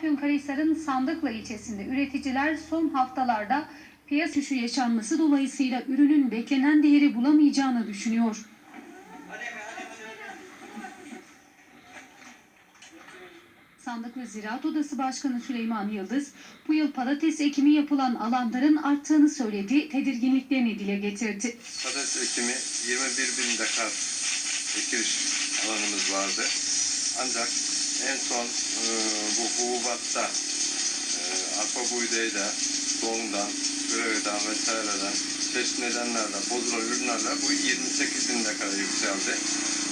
Afyonkarahisar'ın Sandıklı ilçesinde üreticiler son haftalarda piyasa düşüşü yaşanması dolayısıyla ürünün beklenen değeri bulamayacağını düşünüyor. Sandıklı Ziraat Odası Başkanı Süleyman Yıldız, bu yıl patates ekimi yapılan alanların arttığını söyledi, tedirginliklerini dile getirdi. Patates ekimi 21 bin dekar ekiliş alanımız vardı. Ancak en son e, bu hububatta e, arpa buğdayda, doğumdan, greveden vesaireden, çeşitli nedenlerle bozulan ürünlerle bu 28 bin dekara yükseldi.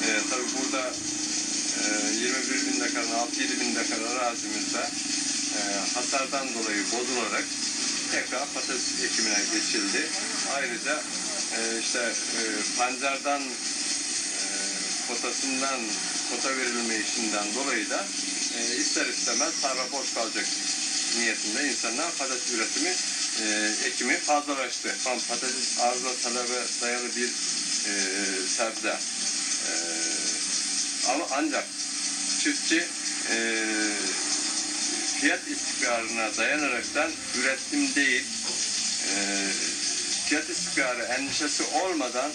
E, tabii burada e, 21 bin dekarın 6-7 bin dekar arazimizde e, hasardan dolayı bozularak tekrar patates ekimine geçildi. Ayrıca e, işte e, pancardan e, kotasından kota verilme işinden dolayı da e, ister istemez tarla boş kalacak niyetinde insanlar patates üretimi e, ekimi fazlalaştı. Tam patates arıza talebe dayalı bir e, sebze. E, ama ancak çiftçi e, fiyat istikrarına dayanaraktan üretim değil, e, fiyat istikrarı endişesi olmadan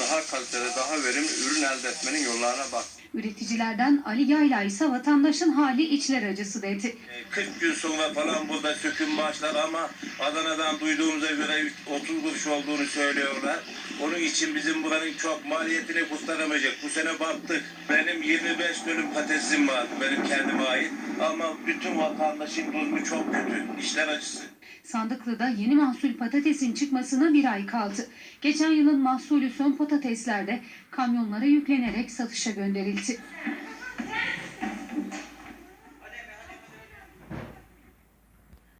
daha kaliteli, daha verimli ürün elde etmenin yollarına bak. Üreticilerden Ali Yayla ise vatandaşın hali içler acısı dedi. 40 gün sonra falan burada söküm başlar ama Adana'dan duyduğumuza göre 30 kuruş olduğunu söylüyorlar. Onun için bizim buranın çok maliyetini kurtaramayacak. Bu sene baktık. Benim 25 dönüm patatesim vardı benim kendime ait. Ama bütün vatandaşın durumu çok kötü. İşler acısı. Sandıklı'da yeni mahsul patatesin çıkmasına bir ay kaldı. Geçen yılın mahsulü son patateslerde kamyonlara yüklenerek satışa gönderildi. 是